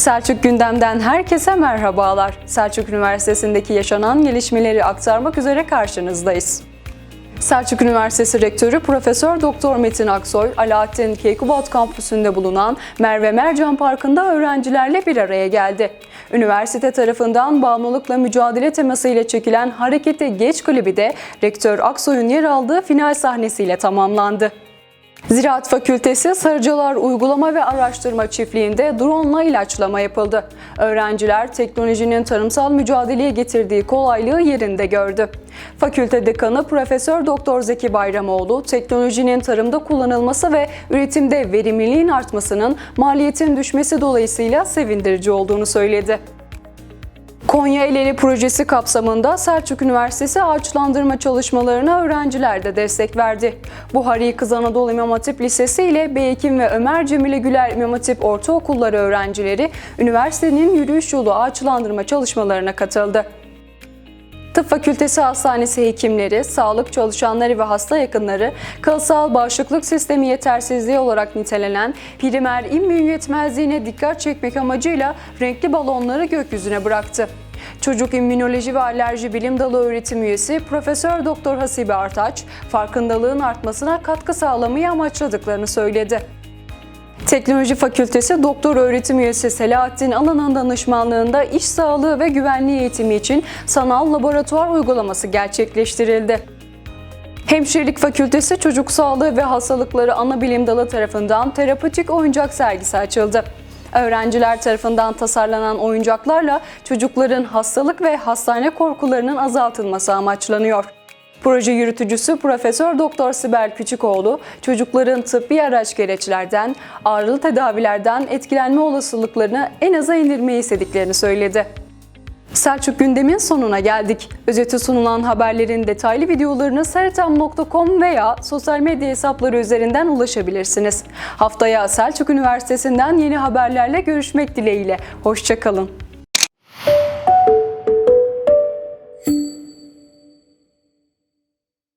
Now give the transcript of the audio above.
Selçuk Gündem'den herkese merhabalar. Selçuk Üniversitesi'ndeki yaşanan gelişmeleri aktarmak üzere karşınızdayız. Selçuk Üniversitesi Rektörü Profesör Doktor Metin Aksoy, Alaaddin Keykubat kampüsünde bulunan Merve Mercan Parkı'nda öğrencilerle bir araya geldi. Üniversite tarafından bağımlılıkla mücadele temasıyla çekilen Harekete Geç klibi de Rektör Aksoy'un yer aldığı final sahnesiyle tamamlandı. Ziraat Fakültesi Sarıcalar Uygulama ve Araştırma Çiftliği'nde drone ile ilaçlama yapıldı. Öğrenciler teknolojinin tarımsal mücadeleye getirdiği kolaylığı yerinde gördü. Fakülte Dekanı Profesör Doktor Zeki Bayramoğlu, teknolojinin tarımda kullanılması ve üretimde verimliliğin artmasının maliyetin düşmesi dolayısıyla sevindirici olduğunu söyledi. Konya İleri Projesi kapsamında Selçuk Üniversitesi ağaçlandırma çalışmalarına öğrenciler de destek verdi. Buhari Kız Anadolu İmam Hatip Lisesi ile Beykin ve Ömer Cemile Güler İmam Hatip Ortaokulları öğrencileri üniversitenin yürüyüş yolu ağaçlandırma çalışmalarına katıldı. Tıp Fakültesi Hastanesi hekimleri, sağlık çalışanları ve hasta yakınları kalıtsal bağışıklık sistemi yetersizliği olarak nitelenen primer immün yetmezliğine dikkat çekmek amacıyla renkli balonları gökyüzüne bıraktı. Çocuk İmmünoloji ve Alerji Bilim Dalı öğretim üyesi Profesör Doktor Hasibe Artaç, farkındalığın artmasına katkı sağlamayı amaçladıklarını söyledi. Teknoloji Fakültesi Doktor Öğretim Üyesi Selahattin Alan'ın danışmanlığında iş sağlığı ve güvenliği eğitimi için sanal laboratuvar uygulaması gerçekleştirildi. Hemşirelik Fakültesi Çocuk Sağlığı ve Hastalıkları Ana Bilim Dalı tarafından terapötik oyuncak sergisi açıldı. Öğrenciler tarafından tasarlanan oyuncaklarla çocukların hastalık ve hastane korkularının azaltılması amaçlanıyor. Proje yürütücüsü Profesör Doktor Sibel Küçükoğlu, çocukların tıbbi araç gereçlerden, ağrılı tedavilerden etkilenme olasılıklarını en aza indirmeyi istediklerini söyledi. Selçuk gündemin sonuna geldik. Özeti sunulan haberlerin detaylı videolarını seritam.com veya sosyal medya hesapları üzerinden ulaşabilirsiniz. Haftaya Selçuk Üniversitesi'nden yeni haberlerle görüşmek dileğiyle. Hoşçakalın.